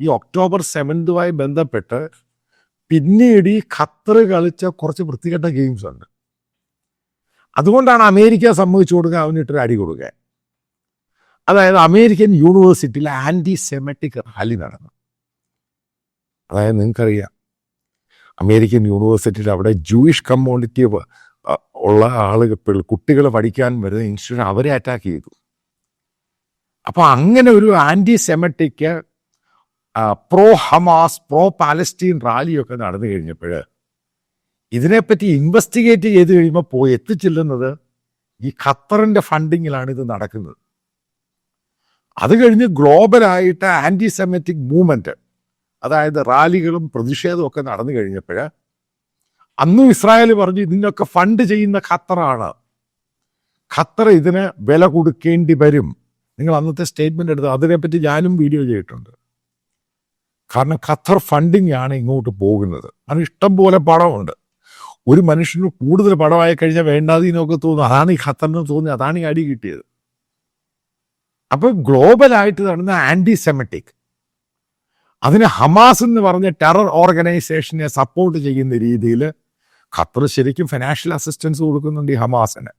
ഈ ഒക്ടോബർ സെവൻതുമായി ബന്ധപ്പെട്ട് പിന്നീട് ഈ ഖത്തർ കളിച്ച കുറച്ച് വൃത്തികെട്ട ഗെയിംസ് ഉണ്ട്. അതുകൊണ്ടാണ് അമേരിക്ക സമ്മതിച്ചു കൊടുക്കുക അവനിട്ടൊരു അടി കൊടുക്കുക. അതായത് അമേരിക്കൻ യൂണിവേഴ്സിറ്റിയിൽ ആന്റി സെമറ്റിക് റാലി നടന്നു. അതായത് നിങ്ങൾക്കറിയാം അമേരിക്കൻ യൂണിവേഴ്സിറ്റിയിൽ അവിടെ ജൂയിഷ് കമ്മ്യൂണിറ്റി ഉള്ള ആളുകൾ കുട്ടികൾ പഠിക്കാൻ വരുന്ന ഇൻസ്റ്റിറ്റ്യൂഷൻ അവരെ അറ്റാക്ക് ചെയ്തു. അപ്പോൾ അങ്ങനെ ഒരു anti semitic pro Hamas pro Palestine റാലിയൊക്കെ നടന്നു കഴിഞ്ഞപ്പോൾ ഇതിനെപ്പറ്റി ഇൻവെസ്റ്റിഗേറ്റ് ചെയ്ത് കഴിയുമ്പോൾ പോയി എത്തിച്ചെല്ലുന്നത് ഈ ഖത്തറിന്റെ ഫണ്ടിങ്ങിലാണ് ഇത് നടക്കുന്നത്. അത് കഴിഞ്ഞ് ഗ്ലോബലായിട്ട് ആന്റി സെമറ്റിക് മൂവ്മെന്റ് അതായത് റാലികളും പ്രതിഷേധവും ഒക്കെ നടന്നു കഴിഞ്ഞപ്പോൾ അന്നും ഇസ്രായേൽ പറഞ്ഞു ഇതിനൊക്കെ ഫണ്ട് ചെയ്യുന്ന ഖത്തറാണ്. ഖത്തർ ഇതിന് വില കൊടുക്കേണ്ടി വരും. നിങ്ങൾ അന്നത്തെ സ്റ്റേറ്റ്മെന്റ് എടുത്ത് അതിനെപ്പറ്റി ഞാനും വീഡിയോ ചെയ്തിട്ടുണ്ട്. കാരണം ഖത്തർ ഫണ്ടിങ് ആണ് ഇങ്ങോട്ട് പോകുന്നത്. അതിന് ഇഷ്ടം പോലെ പണമുണ്ട്. ഒരു മനുഷ്യന് കൂടുതൽ പടമായി കഴിഞ്ഞാൽ വേണ്ടാതീനൊക്കെ തോന്നും. അതാണ് ഈ ഖത്തറിന് തോന്നി അതാണ് ഈ അടി കിട്ടിയത്. അപ്പം ഗ്ലോബലായിട്ട് നടന്ന ആന്റി സെമറ്റിക് അതിന് ഹമാസ് എന്ന് പറഞ്ഞ ടെറർ ഓർഗനൈസേഷനെ സപ്പോർട്ട് ചെയ്യുന്ന രീതിയിൽ ഖത്തർ ശരിക്കും ഫിനാൻഷ്യൽ അസിസ്റ്റൻസ് കൊടുക്കുന്നുണ്ട് ഈ ഹമാസിന്.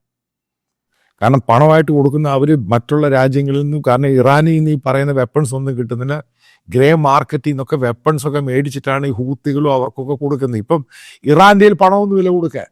കാരണം പണമായിട്ട് കൊടുക്കുന്ന അവർ മറ്റുള്ള രാജ്യങ്ങളിൽ നിന്നും കാരണം ഇറാനിൽ നിന്ന് ഈ പറയുന്ന വെപ്പൺസ് ഒന്നും കിട്ടുന്നില്ല. ഗ്രേ മാർക്കറ്റിൽ നിന്നൊക്കെ വെപ്പൺസ് ഒക്കെ മേടിച്ചിട്ടാണ് ഈ ഹൂത്തികളും അവർക്കൊക്കെ കൊടുക്കുന്നത്. ഇപ്പം ഇറാന്റെ പണമൊന്നുമില്ല കൊടുക്കാൻ